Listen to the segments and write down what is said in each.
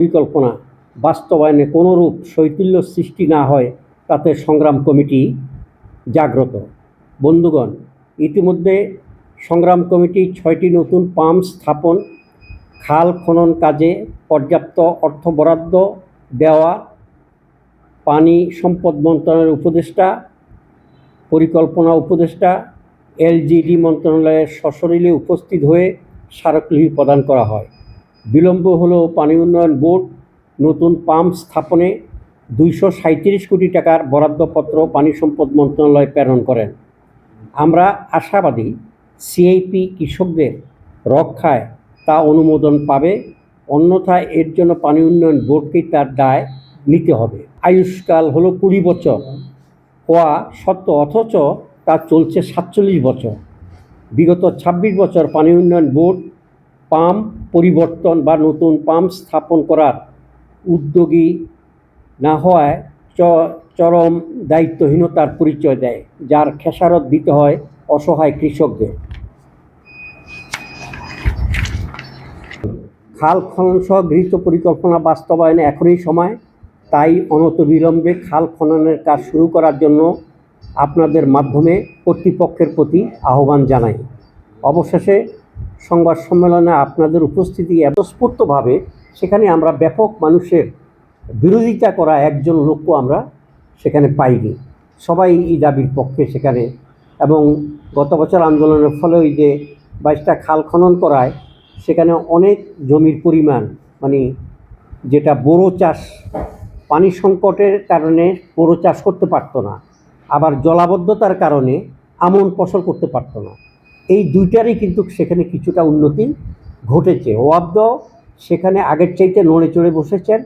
পরিকল্পনা বাস্তবায়নে কোনোরূপ শৈথিল্য সৃষ্টি না হয়, তাতে সংগ্রাম কমিটি জাগ্রত। বন্ধুগণ, ইতিমধ্যে সংগ্রাম কমিটি ছয়টি নতুন পাম্প স্থাপন, খাল খনন কাজে পর্যাপ্ত অর্থ বরাদ্দ দেওয়া, পানি সম্পদ মন্ত্রণালয়ের উপদেষ্টা, পরিকল্পনা উপদেষ্টা, এলজিডি মন্ত্রণালয়ের সশরীরে উপস্থিত হয়ে স্মারকলিপি প্রদান করা হয়। বিলম্ব হলেও পানি উন্নয়ন বোর্ড নতুন পাম্প স্থাপনে দুইশো সাঁত্রিশ কোটি টাকার বরাদ্দপত্র পানি সম্পদ মন্ত্রণালয় প্রেরণ করেন। আমরা আশাবাদী সিআইপি কৃষকদের রক্ষায় তা অনুমোদন পাবে, অন্যথায় এর জন্য পানি উন্নয়ন বোর্ডকেই তার দায় নিতে হবে। আয়ুষ্কাল হলো কুড়ি বছর, হওয়া সত্য অথচ তা চলছে সাতচল্লিশ বছর। বিগত ২৬ বছর পানি উন্নয়ন বোর্ড পাম্প পরিবর্তন বা নতুন পাম্প স্থাপন করার উদ্যোগী না হওয়ায় চরম দায়িত্বহীনতার পরিচয় দেয়, যার খেসারত দিতে হয় অসহায় কৃষকদের। খাল খনন সহ গৃহীত পরিকল্পনা বাস্তবায়নে এখনই সময়। তাই অনতবিলম্বে খাল খননের কাজ শুরু করার জন্য আপনাদের মাধ্যমে কর্তৃপক্ষের প্রতি আহ্বান জানাই। অবশেষে সংবাদ সম্মেলনে আপনাদের উপস্থিতি এতস্ফূর্তভাবে সেখানে আমরা ব্যাপক মানুষের বিরোধিতা করা একজন লোকও আমরা সেখানে পাইনি। সবাই এই দাবির পক্ষে সেখানে এবং গত বছর আন্দোলনের ফলে ওই যে বাইশটা খাল খনন করায়, সেখানে অনেক জমির পরিমাণ মানে যেটা বোরো চাষ, পানি সংকটের কারণে বোরো চাষ করতে পারতো না, আবার জলাবদ্ধতার কারণে আমন ফসল করতে পারতো না। এই দুইটারই কিন্তু সেখানে কিছুটা উন্নতি ঘটেছে। ওয়াবদ সেখানে আগের চাইতে নড়ে চড়ে বসেছেন।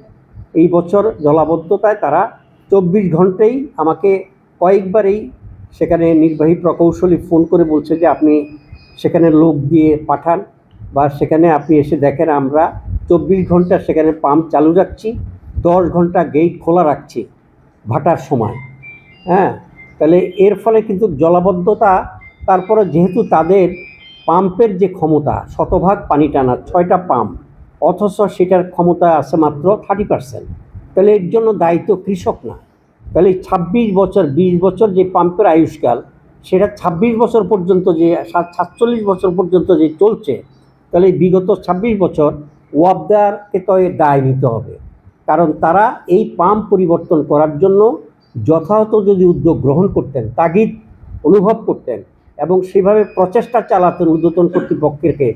এই বছর জলাবদ্ধতায় তারা চব্বিশ ঘন্টাই আমাকে কয়েকবারই সেখানে নির্বাহী প্রকৌশলী ফোন করে বলছে যে, আপনি সেখানে লোক দিয়ে পাঠান বা সেখানে আপনি এসে দেখেন, আমরা চব্বিশ ঘণ্টা সেখানে পাম্প চালু রাখছি, দশ ঘণ্টা গেট খোলা রাখছি ভাটার সময়। হ্যাঁ তাহলে এর ফলে কিন্তু জলাবদ্ধতা তারপরে যেহেতু তাদের পাম্পের যে ক্ষমতা, শতভাগ পানি টানা ছয়টা পাম্প, অথচ সেটার ক্ষমতা আছে মাত্র থার্টি পার্সেন্ট তাহলে এর জন্য দায়িত্ব কৃষক না। তাহলে ছাব্বিশ বছর, বিশ বছর যে পাম্পের আয়ুষ্কাল, সেটা ছাব্বিশ বছর পর্যন্ত যে সাত- সাতচল্লিশ বছর পর্যন্ত যে চলছে, তাহলে বিগত ছাব্বিশ বছর ওয়াবদারকে তো এর দায় নিতে হবে। কারণ তারা এই পাম্প পরিবর্তন করার জন্য যথাযথ যদি উদ্যোগ গ্রহণ করতেন, তাগিদ অনুভব করতেন এবং সেভাবে প্রচেষ্টা চালাতেন ঊর্ধ্বতন কর্তৃপক্ষকে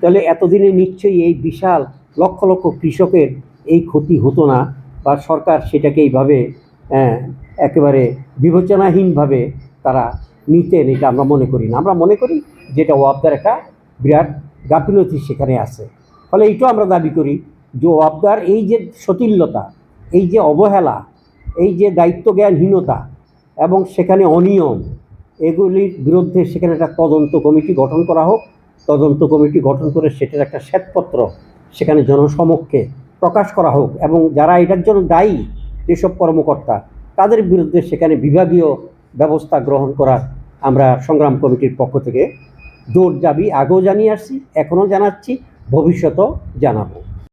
তাহলে এতদিনে নিশ্চয়ই এই বিশাল লক্ষ লক্ষ কৃষকের এই ক্ষতি হতো না বা সরকার সেটাকে এইভাবে হ্যাঁ, একেবারে বিবেচনাহীনভাবে তারা নিতেন এটা আমরা মনে করি না। আমরা মনে করি যেটা ওয়াবদার একটা বিরাট গাফিলতি সেখানে আছে। ফলে এইটাও আমরা দাবি করি যে ওয়াবদার এই যে সতিল্যতা এই যে অবহেলা এই যে দায়িত্বজ্ঞানহীনতা এবং সেখানে অনিয়ম এগুলির বিরুদ্ধে সেখানে একটা তদন্ত কমিটি গঠন করা হোক। তদন্ত কমিটি গঠন করে সেটার একটা শ্বেতপত্র সেখানে জনসমক্ষে প্রকাশ করা হোক এবং যারা এটার জন্য দায়ী যেসব কর্মকর্তা, তাদের বিরুদ্ধে সেখানে বিভাগীয় ব্যবস্থা গ্রহণ করার আমরা সংগ্রাম কমিটির পক্ষ থেকে জোর দাবি আগেও জানিয়ে আসছি, এখনও জানাচ্ছি, ভবিষ্যতেও জানাব।